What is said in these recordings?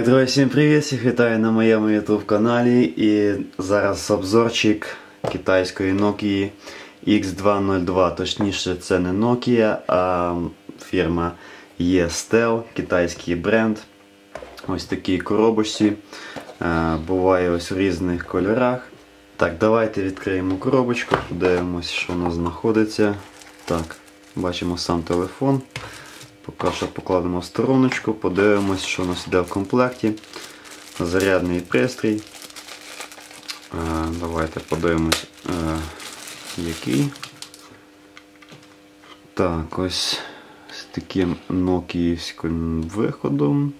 Так, друзі, всім привіт! Всіх вітаю на моєму YouTube каналі. І зараз обзорчик китайської Nokia X202. Точніше, це не Nokia, а фірма E-Stel, китайський бренд. Ось такі коробочці. Е, Буває ось в різних кольорах. Так, давайте відкриємо коробочку, подивимося, що у нас знаходиться. Так, бачимо сам телефон. Поки що покладемо в стороночку, подивимось, що у нас йде в комплекті. Зарядний пристрій. Е, Давайте подивимось, е, який. Так, ось з таким нокіївським виходом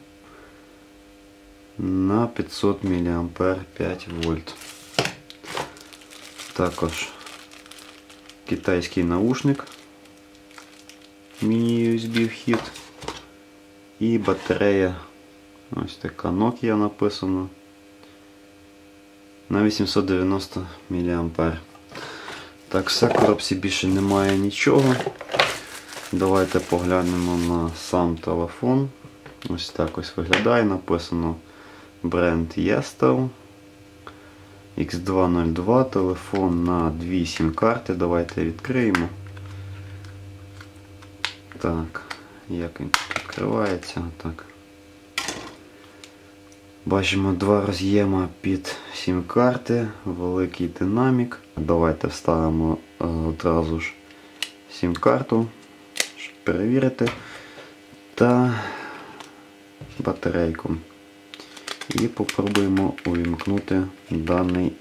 на 500 мА 5 вольт. Також китайський наушник міні-USB вхід і батарея. Ось така Nokia написано. На 890 мА. Так, все, коробці більше немає нічого. Давайте поглянемо на сам телефон. Ось так ось виглядає. Написано бренд Yestel. X202, телефон на 2 сім карти. Давайте відкриємо. Так, як він відкривається, так. Бачимо два роз'єма під сім карти, великий динамік. Давайте вставимо е, одразу ж сім карту, щоб перевірити. Та батарейку. І попробуємо увімкнути даний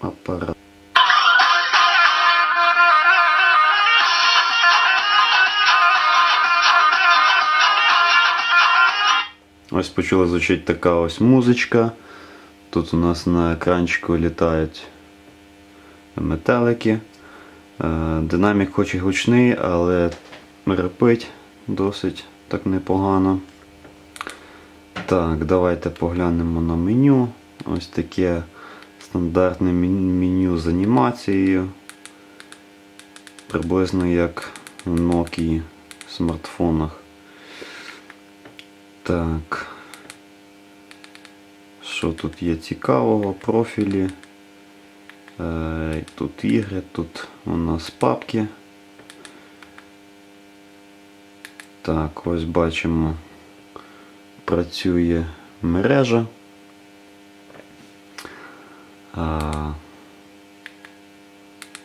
апарат. Ось почала звучить така ось музичка. Тут у нас на екранчику літають метелики. Е, Динамік хоч і гучний, але репить досить так непогано. Так, давайте поглянемо на меню. Ось таке стандартне меню з анімацією. Приблизно як в Nokia смартфонах. Так. Що тут є цікавого? Профілі. Е, Тут ігри, тут у нас папки. Так, ось бачимо, працює мережа.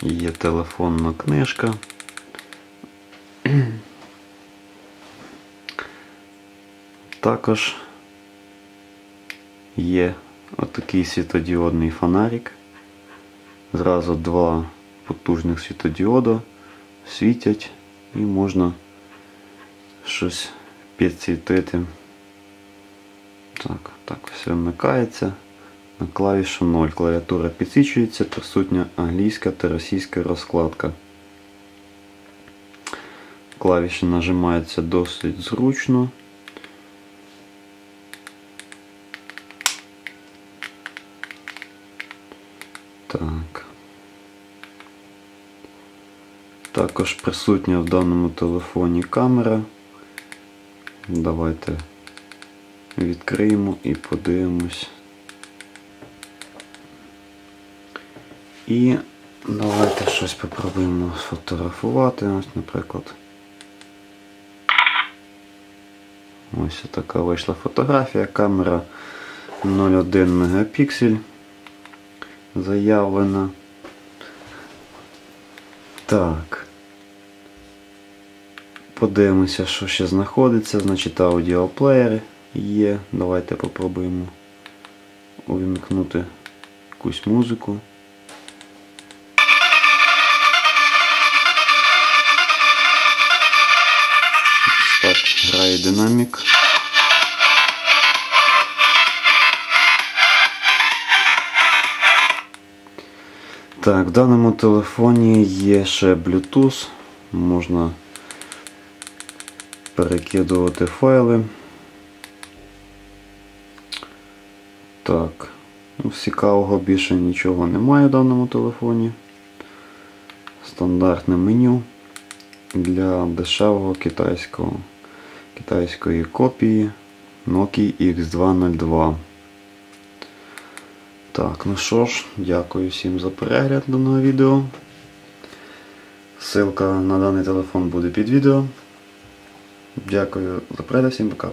Є телефонна книжка. Також є отакий світодіодний фонарик. Зразу два потужних світодіода світять і можна щось підсвітити. Так, так все вмикається. На клавішу 0. Клавіатура підсвічується, присутня англійська та російська розкладка. Клавіші нажимаються досить зручно. Так. Також присутня в даному телефоні камера. Давайте відкриємо і подивимось. І давайте щось попробуємо сфотографувати. Ось, наприклад. Ось така вийшла фотографія. Камера 0,1 мегапіксель заявлена. Так. Подивимося, що ще знаходиться. Значить, аудіоплеєри є. Давайте попробуємо увімкнути якусь музику. Так, грає динамік. Так, в даному телефоні є ще Bluetooth, можна перекидувати файли. Так, ну, цікавого більше нічого немає в даному телефоні. Стандартне меню для дешевого китайського, китайської копії Nokia X202. Так, ну що ж, дякую всім за перегляд даного відео. Ссылка на даний телефон буде під відео. Дякую за перегляд, всім пока.